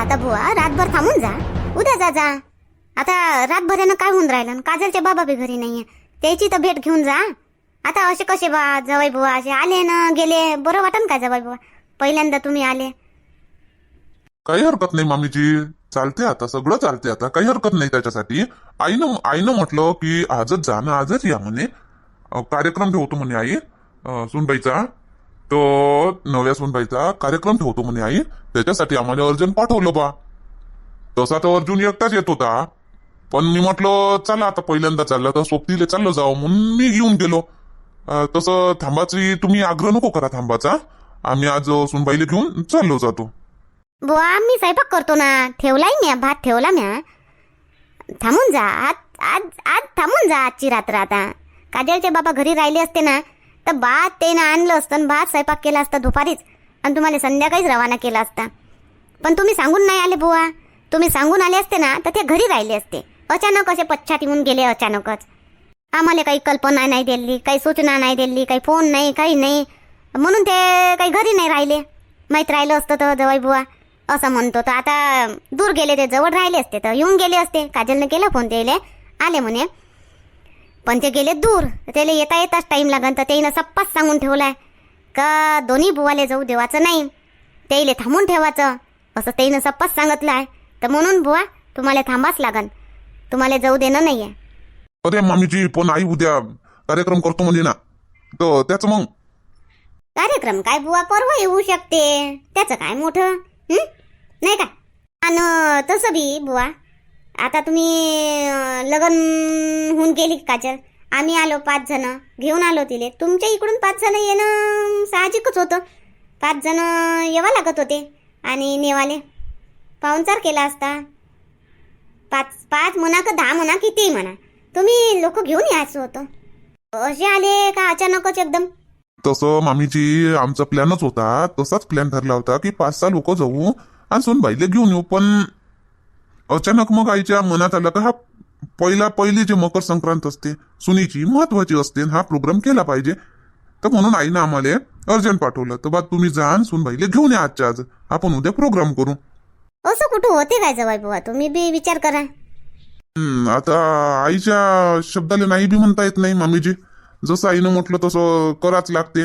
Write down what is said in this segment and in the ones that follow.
आता बुवा रातभर थांबून जा. उद्या जा जा. आता रातभरानं काय होऊन राहिलं? आणि काजलचे बाबा बी घरी नाहीये. त्याची तर भेट घेऊन जा. आता असे कसे बा जवाई बुवा असे आले ना गेले. बरं वाटन का जवाई बुवा? पहिल्यांदा तुम्ही आले. काही हरकत नाही मामीजी. चालते आता सगळं चालते आता. काही हरकत नाही त्याच्यासाठी. आईनं आईनं म्हटलं की आजच जा ना आजच या म्हणे. कार्यक्रम ठेवतो म्हणे आई. सुनबाईचा. तो नव्या सुनबाईचा कार्यक्रम ठेवतो म्हणे आई. त्याच्यासाठी आम्हाला अर्जंट पाठवलं बा. तसा तर अर्जुन एकटाच येत होता. पण मी म्हटलं चला आता पहिल्यांदा चाललं तर सोबतीले चाललं जावं म्हणून मी घेऊन गेलो. तसं थांबाची तुम्ही आग्रह नको करा थांबाचा. आम्ही आज अं, सुनबाईला घेऊन चाललो जातो. बुवा मी स्वयंपाक करतो ना. ठेवलाय म्या भात ठेवला म्या. थांबून जा. आज आज आज थांबून जा आजची रात्र आता. काजलचे बाबा घरी राहिले असते ना. तर भात ते ना आणलं असतं आणि भात स्वयंपाक केला असता दुपारीच. आणि तुम्हाला संध्याकाळीच रवाना केला असता. पण तुम्ही सांगून नाही आले बुवा. तुम्ही सांगून आले असते ना तर ते घरी राहिले असते. अचानक असे पश्चात येऊन गेले अचानकच. आम्हाला काही कल्पना नाही दिली काही सूचना नाही दिली काही फोन नाही काही नाही. म्हणून ते काही घरी नाही राहिले. माहीत राहिलं असतं तर जवळ बुवा. असं म्हणतो तर आता दूर गेले ते जवळ राहिले असते तर येऊन गेले असते. काजलनं केला फोन त्याले. आले म्हणे. पण ते गेले दूर. त्याला येता येताच टाईम लागन तर त्याईनं सप्पाच सांगून ठेवलाय का दोन्ही बुवाले जाऊ देवाचं नाही त्याईले थांबून ठेवायचं. असं त्याईनं सप्पाच सांगितलं आहे तर म्हणून बुवा तुम्हाला थांबाच लागन. तुम्हाला जाऊ देणं नाही आहे अरे मामीजी पण आई उद्या कार्यक्रम करतो म्हणजे ना. तर त्याचं मग? कार्यक्रम काय बुवा परवा येऊ शकते. त्याचं काय मोठं? हं? नाही का? आणि तसं बी बुवा आता तुम्ही लग्न होऊन गेली काजल आम्ही आलो पाच जण घेऊन आलो तिले. तुमच्या इकडून पाच जण येणं साहजिकच होतं. पाच जण येवा लागत होते आणि नेवाले. पाहुणचार केला असता. पाच पाच म्हणा का दहा म्हणा कितीही म्हणा. तुम्ही लोक घेऊन यायचं होतं. असे आले का अचानकच एकदम? तसं मामीजी आमचा प्लॅनच होता. तसाच प्लॅन ठरला होता की पाच सहा लोक जाऊ आणि सोनबाईला घेऊन येऊ पण अचानक मग आईच्या मनात आलं का हा पहिला पहिली जी मकर संक्रांत असते सुनीची महत्वाची असते हा प्रोग्राम केला पाहिजे. तर म्हणून आईनं आम्हाला अर्जंट पाठवलं. तर बा तुम्ही जा आणि सोनबाईला घेऊन या आजच्या आज. आपण उद्या प्रोग्राम करू. असं कुठं होते काय जवाई बुवा? तुम्ही बी विचार करा. हम्म, आता आईच्या शब्दाला नाही बी म्हणता येत नाही मामीजी. जसं आईनं म्हटलं तसं कराच लागते.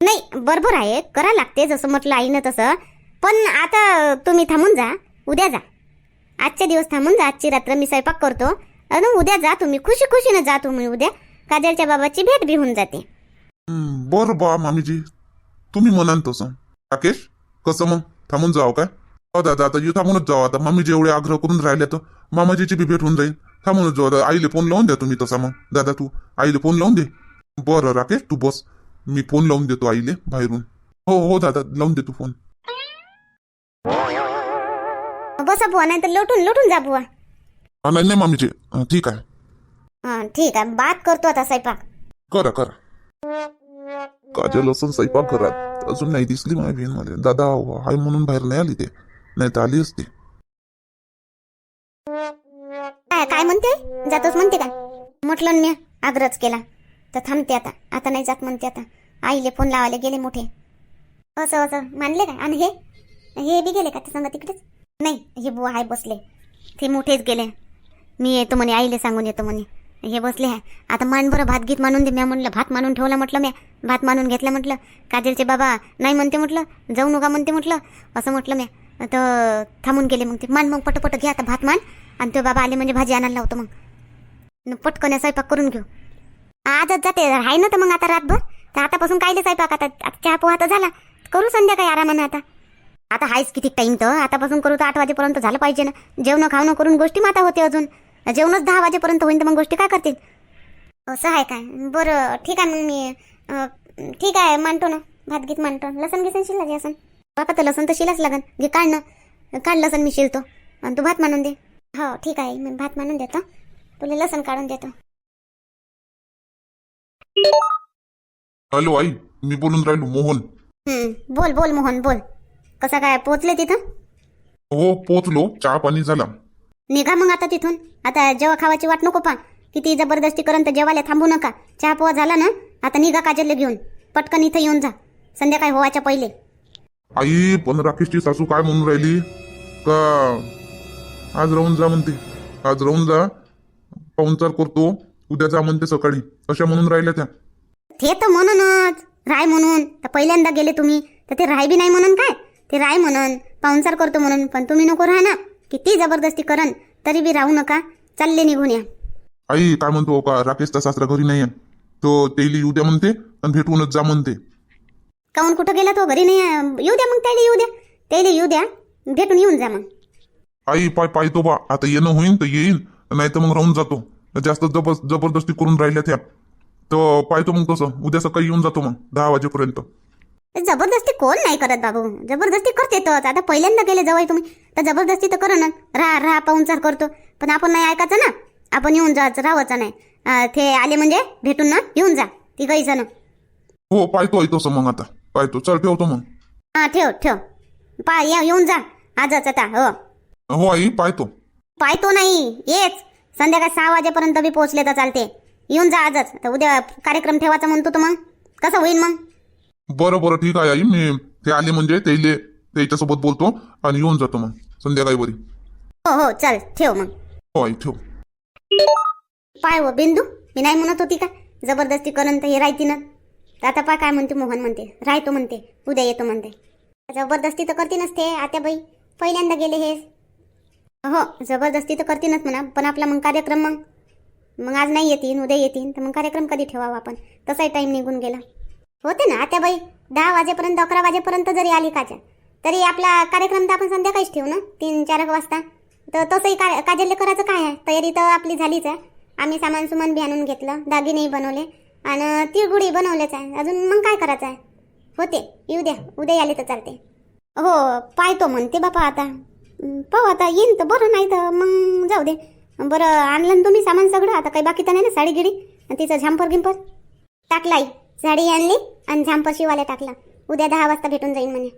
नाही बरोबर आहे. करा लागते जसं म्हटलं आईनं तसं. पण आता तुम्ही थांबून जा. उद्या जा. आजच्या दिवस थांबून जा आजची रात्र मी स्वयंपाक करतो. आणि उद्या जा तुम्ही खुशी खुशीनं जा तुम्ही उद्या. काजलच्या बाबाची भेट बी होऊन जाते. बर बरं बा मामीजी. तुम्ही म्हणाल तसं. राकेश कसं मग? थांबून जाऊ काय? हो दादा आता येऊ थांबूनच जाऊ. आता मामीजी एवढे आग्रह करून राहिले तर मामाजीची बी भेट होऊन जाईल. थांबूनच जाऊ. आता आईले फोन लावून द्या तुम्ही तसा मग. दादा तू आईले फोन लावून दे. बरं राकेश तू बस. मी फोन लावून देतो आईले बाहेरून. हो हो दादा लावून दे तू फोन. बसा बुवा नाही तर लोटून लोटून जा बुवा. हा, नाही नाही मामीजी. हा, ठीक आहे. हं, ठीक आहे. बात करतो आता स्वयंपाक. करा करा. काजल असं स्वयंपाक घरात. अजून नाही दिसली माझी बहीण मला. दादा हाय म्हणून बाहेर नाही आली ते. नाही तर आली असती. काय काय म्हणते? जातोच म्हणते का म्हटलं मी आग्रहच केला. तर थांबते आता. आता नाही जात म्हणते आता. आईले फोन लावायला गेले मोठे. असं असं. मानले काय? आणि हे? हे बी गेले का ते सांगा तिकडेच नाही हे बुवा आहे बसले. ते मोठेच गेले. मी येतो म्हणे आईले सांगून येतो म्हणे. हे बसले आहे. आता मान बरं भात गीत मानून दे. म्या म्हणलं भात मानून ठेवला म्हटलं म्या. भात मानून घेतला म्हटलं. काजलचे बाबा नाही म्हणते म्हटलं. जाऊ नका म्हणते म्हटलं. असं म्हटलं म्या. तर थांबून गेले मग ते. मान मग पटपट घे आता भात मान. आणि तो बाबा आले म्हणजे भाजी आणायला लावतो मग. पटकन स्वयंपाक करून घेऊ. आजच जाते. आहे ना तर मग आता रातभर. तर आतापासून कायले स्वयंपाक? आता आता चहा पोहा तर झाला. करू संध्याकाळी आरामानं आता. आता हायच किती टाईम तर? आतापासून करू तर आठ वाजेपर्यंत झालं पाहिजे ना. जेवण खावणं करून गोष्टी माता होते अजून. जेवणच दहा वाजेपर्यंत होईन तर मग गोष्टी काय करतील? असं आहे काय? बरं ठीक आहे मग मी. ठीक आहे मांडतो ना. भात गीत मांडतो. लसण गिसन शिला जे असन? बाबा तर लसण तर शिलाच लागन. घे काढ ना. काढ लसण मी शिलतो. आणि तू भात मानून दे. हो ठीक आहे. मी भात मानून देतो. तुला लसण काढून देतो. हॅलो आई. मी बोलून राहिलो. मोहन. बोल बोल मोहन बोल. कसा काय पोचले तिथं? हो पोचलो चहा पाणी झाला. निघा मग आता तिथून. आता जेव्हा खावाची वाट नको पा किती जबरदस्ती करून तर जेवायला थांबू नका. चहा पोहा झाला ना? आता निघा काजलला घेऊन. पटकन इथं येऊन जा. संध्याकाळी होवाच्या पहिले. आई पण राकेशची सासू काय म्हणून राहिली? का? आज राहून जा म्हणते. आज राहून जा. पाहुणचार करतो. उद्या जा म्हणते सकाळी. अशा म्हणून राहिल्या त्या. ते तर म्हणूनच. राय म्हणून. तर पहिल्यांदा गेले तुम्ही. तर ते राय बी नाही म्हणून काय? ते राय म्हणून पाहुणचार करतो म्हणून पण तुम्ही नको राहा ना. किती जबरदस्ती करन तरी बी राहू नका. चालले निघून या. आई काय म्हणतो का? राकेशचा सासरा घरी नाही आहे तो तेली उद्या म्हणते आणि भेटूनच जा म्हणते. काऊन कुठं गेला तो? घरी नाही आहे? येऊ द्या मग त्याला येऊ द्या. त्याला येऊ द्या. भेटून येऊन जा मग. आई पाय पाहतो बा. आता येणं होईन तर येईन नाही तर मग राहून जातो. जास्त जबर जबरदस्ती करून राहिल्या त्या तर पाहतो मग तसं. उद्या सकाळी येऊन जातो मग दहा वाजेपर्यंत. जबरदस्ती कोण नाही करत बाबू. जबरदस्ती करते तर. आता पहिल्यांदा गेले जवळ तुम्ही. तर जबरदस्ती तर करा ना राहा राहा पाहुणचार करतो. पण आपण नाही ऐकायचं ना. आपण येऊन जायचं राहायचं नाही. ते आले म्हणजे भेटून ना येऊन जा. ती काही जण. हो पाहतो आई तसं मग आता. पाहतो. चल ठेवतो मग. हा ठेव ठेव. पा या येऊन जा. आजच आता हो. हो आई पाहतो. पाहतो नाही. येच. संध्याकाळी सहा वाजेपर्यंत बी पोहोचले तर चालते. येऊन जा आजच. तर उद्या कार्यक्रम ठेवायचा म्हणतो तर मग. कसं होईल मग? बरं बरं ठीक आहे आई. मी ते आले म्हणजे त्याले त्याच्यासोबत बोलतो आणि येऊन जातो मग संध्याकाळी बरी हो हो चल ठेव मग. हो आई ठेव. पाय व बिंदू. मी नाही म्हणत होती का? जबरदस्ती करून तर हे राहती ना. आता पा काय म्हणते मोहन म्हणते. राहतो म्हणते. उद्या येतो म्हणते. जबरदस्ती तर करती नसते आता बाई. पहिल्यांदा गेले हे. हो जबरदस्ती तर करतीनच म्हणा पण आपला मग कार्यक्रम मग. मग आज नाही येतील उद्या येतील तर मग कार्यक्रम कधी ठेवावा आपण? तसाही टाईम निघून गेला. होते ना आता बाई दहा वाजेपर्यंत अकरा वाजेपर्यंत जरी आली काच्या तरी आपला कार्यक्रम तर आपण संध्याकाळीच ठेवू ना तीन चार एक वाजता. तर तसंही का काजलले करायचं काय आहे? तयारी तर आपली झालीच आहे. आम्ही सामान सुमान बी आणून घेतलं दागिनेही बनवले आणि तिळगुडी बनवल्याच आहे. अजून मग काय करायचं आहे? होते येऊ द्या उद्या आले तर चालते. हो पाहतो म्हणते बापा आता. पाहू आता येईन तर बरं नाही तर मग जाऊ दे. बरं आणलं तुम्ही सामान सगळं आता काही बाकी तर नाही ना साडी गिडी तिचं झांपर गिंपर टाकलाई साडी आणली आणि झांपर शिवायला टाकला. उद्या दहा वाजता भेटून जाईन म्हणे.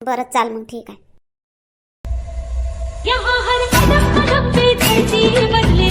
बरं चाल मग ठीक आहे. यहाँ हर कदम पे बदले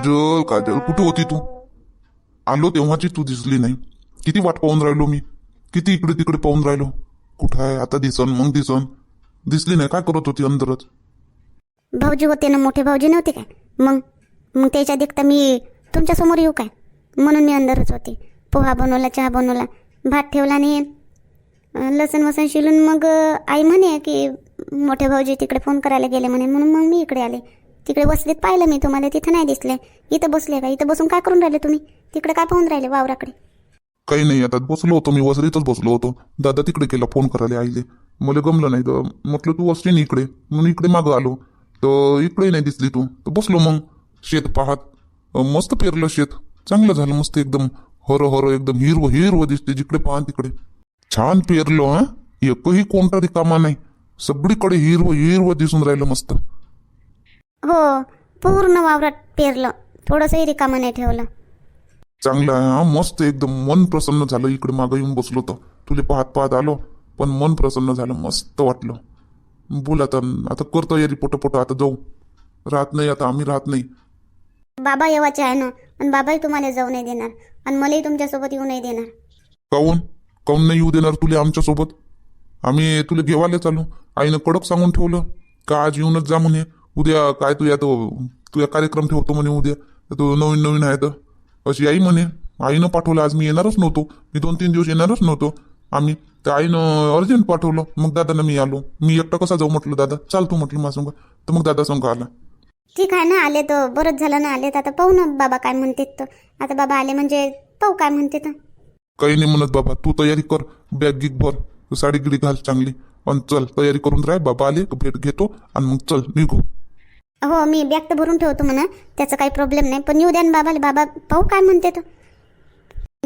काजल काजल कुठे होती तू? आलो तेव्हाची तू दिसली नाही. किती वाट पाहून राहिलो मी? किती इकडे तिकडे पाहून राहिलो? कुठं आहे? आता दिसन मग दिसन. दिसली नाही काय करत होती अंदरच भाऊजी होते ना मोठे भाऊजी नव्हते काय? मग मग त्याच्या देखता मी तुमच्यासमोर येऊ काय? म्हणून मी अंदरच होते. पोहा बनवला चहा बनवला भात ठेवला आणि लसण वसण शिलून मग आई म्हणे की मोठे भाऊजी तिकडे फोन करायला गेले म्हणे म्हणून मग मी इकडे आले. तिकडे बसलेत पाहिलं मी तुम्हाला तिथं नाही दिसले. इथं बसले का? इथं बसून काय करून राहिले तुम्ही? तिकडे काय पाहून राहिले वावराकडे? काही नाही आता बसलो होतो मी वसरीतच बसलो होतो. दादा तिकडे केला फोन करायला आईले. मला गमलं नाही तर म्हटलं तू वसली ना इकडे. म्हणून इकडे मागं आलो. तर इकडे नाही दिसली तू. तर बसलो मग. शेत पाहत. मस्त पेरलं शेत. चांगलं झालं मस्त एकदम. हर हर एकदम. हिरवं हिरवं दिसते जिकडे पाहा तिकडे. छान पेरलो हा. एकही कोणता रिकामा नाही. सगळीकडे हिरवं हिरवं दिसून राहिलं मस्त. हो पूर्ण वावरात पेरलं. थोडंसंही रिकामं नाही ठेवलं. चांगलं आहे हा? मस्त एकदम मन प्रसन्न झालं. इकडे मागं येऊन बसलो तर. तुले पाहत पाहत आलो पण मन प्रसन्न झालं. मस्त वाटलं. बोल आता आता करतो या रिपोर्ट पोट आता जाऊ. राहत नाही आता आम्ही राहत नाही. बाबा येवाचे आहे ना आणि बाबाही तुम्हाला जाऊ नाही देणार. आणि मलाही तुमच्यासोबत येऊ नाही देणार. काऊन? काऊन नाही येऊ देणार तुले आमच्यासोबत? आम्ही तुला घेवायला चालू. आईनं कडक सांगून ठेवलं का आज येऊनच जा म्हणे? उद्या काय तुझ्या तो तुझ्या कार्यक्रम ठेवतो म्हणे उद्या. तो नवीन नवीन आहे तर. अशी आई म्हणे आईनं पाठवलं आज मी येणारच नव्हतो. मी दोन तीन दिवस येणारच नव्हतो. आम्ही तर आईनं अर्जंट पाठवलं. मग दादानं मी आलो. मी एकटा कसा जाऊ म्हटलं दादा? चाल तू म्हटलं माझ्या संग तर मग दादा संग आला. ठीक आहे ना आले तर. बरंच झालं ना आले तर. आता पाहू ना बाबा काय म्हणतात तर. आता बाबा आले म्हणजे पाहू काय म्हणते तर काही नाही म्हणत बाबा. तू तयारी कर. बॅग गिग भर. साडी गिडी घाल चांगली. आणि चल तयारी करून राह. बाबा आले भेट घेतो. आणि मग चल निघू. हो मी बॅग तर भरून ठेवतो म्हणा. त्याचा काही प्रॉब्लेम नाही. पण येऊ द्या ना बाबाला. बाबा पाहू काय म्हणते तो.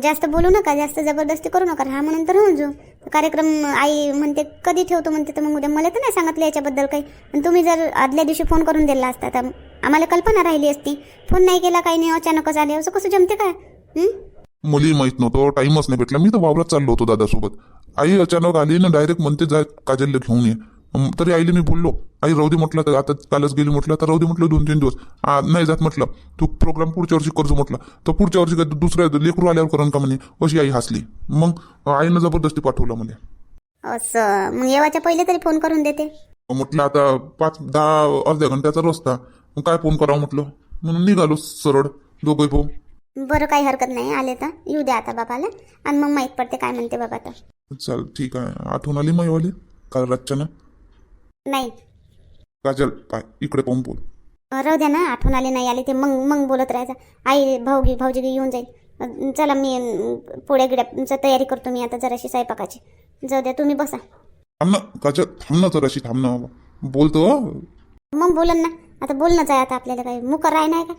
जास्त बोलू नका. जास्त जबरदस्ती करू नका. हा म्हणून तर होऊन जाऊ. कार्यक्रम आई म्हणते कधी ठेवतो? म्हणते तर मग उद्या मला तर नाही सांगितलं याच्याबद्दल काही. आणि तुम्ही जर आदल्या दिवशी फोन करून दिला असता तर आम्हाला कल्पना राहिली असती. फोन नाही केला काही नाही अचानकच आले. असं कसं जमते काय? मुली माहीत नव्हतं. हो, टाइमच नाही भेटला. मी तर वावरात चाललो होतो दादासोबत. आई अचानक आली ना डायरेक्ट म्हणते जा काजलला घेऊन ये. अं, तरी आईला मी बोललो आई राहू दे म्हटलं तर आता कालच गेली म्हटलं तर राहू दे म्हटलं दोन तीन दिवस. आ, नाही जात म्हटलं. तू प्रोग्राम पुढच्या वर्षी करतो म्हटलं. तर पुढच्या वर्षी काय दुसऱ्या लेकरू आल्यावर करण का म्हणे. अशी आई हसली. मग आईनं जबरदस्ती पाठवलं म्हणे. असं मग येवाच्या पहिले तरी फोन करून देते. म्हटलं आता पाच दहा अर्ध्या घंट्याचा रस्ता मग काय फोन करावं म्हटलं? म्हणून निघालो सरळ दोघे भाऊ बरं काही हरकत नाही आले तर. येऊ द्या आता बाबाला. आणि मग माहीत पडते काय म्हणते बाबा तर चल ठीक आहे. आठवण आली माईवाली काल रातच्यानं? नाही. काजल पाय इकडे पाहून बोल. राहू द्या ना आठवण आले नाही आले ते मग मग बोलत राहायचं. आई भाऊगी भाऊजी येऊन जाईल. चला मी अं, पोळ्या गिड्याचं तयारी करतो मी आता जराशी स्वयंपाकाची. जाऊ द्या तुम्ही बसा. थांब ना काजल थांब ना जराशी थांब ना बोलतो. मग बोलन ना. आता बोलणंच आहे आता आपल्याला काही. मुकर राय नाही का?